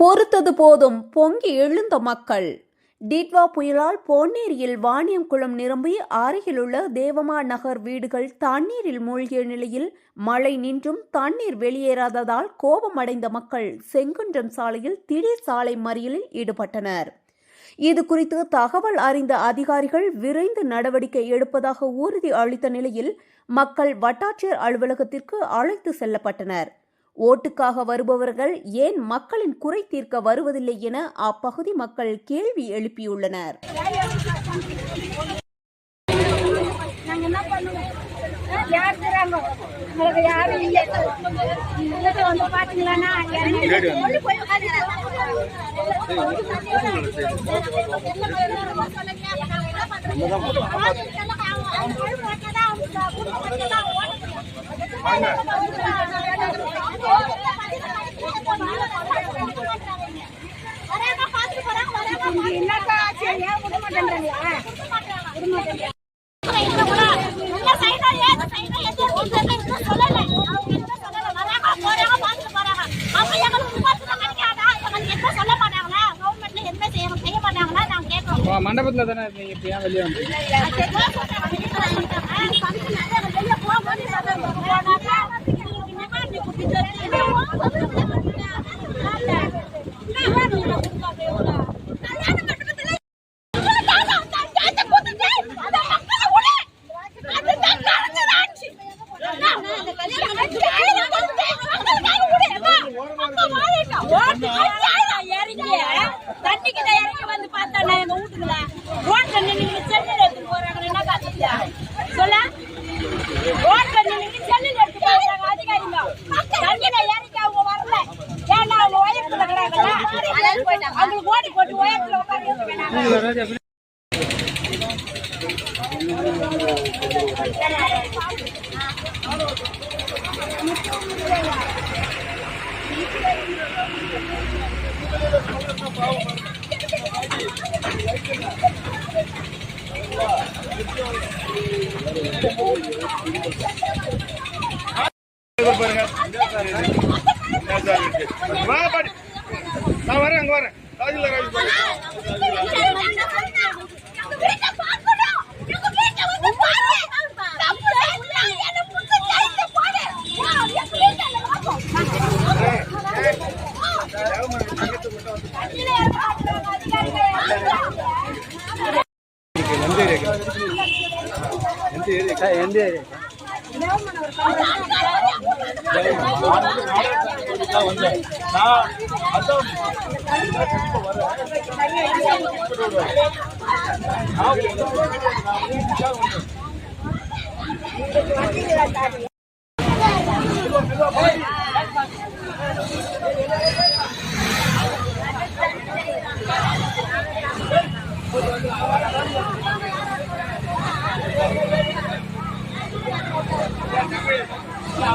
பொறுத்தது போதும் பொங்கி எழுந்த மக்கள். டிட்வா புயலால் பொன்னேரியில் வாணியங்குளம் நிரம்பி அருகிலுள்ள தேவமா நகர் வீடுகள் தண்ணீரில் மூழ்கிய நிலையில் மழை நின்றும் தண்ணீர் வெளியேறாததால் கோபமடைந்த மக்கள் செங்குன்றம் சாலையில் திடீர் சாலை மறியலில் ஈடுபட்டனர். இது குறித்து தகவல் அறிந்த அதிகாரிகள் விரைந்து நடவடிக்கை எடுப்பதாக உறுதி அளித்த நிலையில் மக்கள் வட்டாட்சியர் அலுவலகத்திற்கு அழைத்து செல்லப்பட்டனர். ஓட்டுக்காக வருபவர்கள் ஏன் மக்களின் குறை தீர்க்க வருவதில்லை என அப்பகுதி மக்கள் கேள்வி எழுப்பியுள்ளனர் நாங்க மண்டபத்துல தானே இருந்தீங்க இப்போ ஏன் வெளியே வந்து பாருங்க வா பாடி நான் வரேன் அங்க வரேன் எந்த ஏரியா? எந்த ஏரியா? எந்த ஏரியா